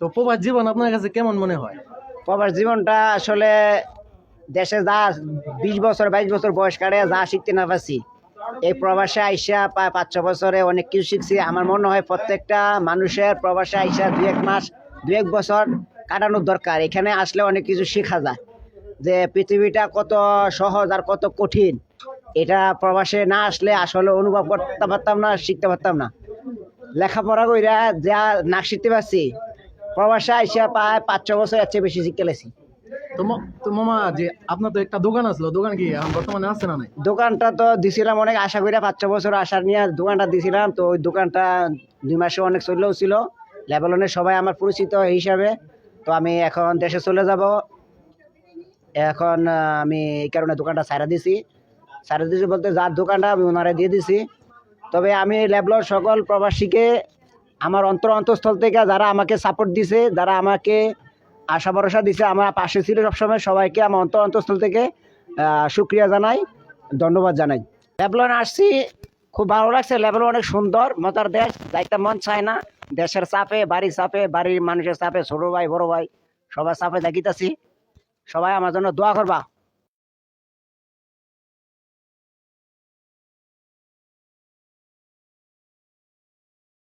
তো প্রবাস জীবন আপনার কাছে কেমন মনে হয়? প্রবাস জীবনটা আসলে দেশে যা বিশ বছর, বাইশ বছর বয়স কাটে, যা শিখতে না পারছি। এই প্রবাসে আইসা প্রায় পাঁচ, ছ বছরে অনেক কিছু শিখছি। আমার মনে হয় প্রত্যেকটা মানুষের প্রবাসে আইসা দু এক মাস দু এক বছর কাটানোর দরকার। এখানে আসলে অনেক কিছু শেখা যায়। যে পৃথিবীটা কত সহজ আর কত কঠিন। এটা প্রবাসে না আসলে আসলে অনুভব করতে পারতাম না, শিখতে পারতাম না। লেখাপড়া কইরা যা না শিখতে পারছি প্রবাসে আইসা প্রায় পাঁচ ছ বছর এর চেয়ে বেশি শিখতে লেছি। তো তো মামা যে আপনার তো একটা দোকান আসলো দোকান কি এখন বর্তমানে আছে না নাই? দোকানটা তো দিছিলাম অনেক আশা করি পাঁচ ছ বছর আশা নিয়ে দোকানটা দিছিলাম তো ওই দোকানটা দুই মাসে অনেক চললেও ছিল। সবাই আমার পরিচিত হিসাবে তো আমি এখন দেশে চলে যাব। এখন আমি এই কারণে দোকানটা ছাড়া দিছি। ছাড়া দিছি বলতে যার দোকানটা আমি ওনারে দিয়ে দিছি। তবে আমি লেবলর সকল প্রবাসীকে আমার অন্তর অন্তঃস্থল থেকে যারা আমাকে সাপোর্ট দিছে যারা আমাকে আশা ভরসা দিছে আমার পাশে ছিল সবসময় সবাইকে আমার অন্তর অন্তঃস্থল থেকে আহ, শুক্রিয়া জানাই ধন্যবাদ জানাই। লেবলন আসছি খুব ভালো লাগছে। লেবলন অনেক সুন্দর মজার দেশ যাইতে মন চায় না। দেশের চাপে বাড়ির চাপে বাড়ির মানুষের চাপে ছোট ভাই বড় ভাই সবার চাপে দেখিতেছি। সবাই আমার জন্য দোয়া করবা।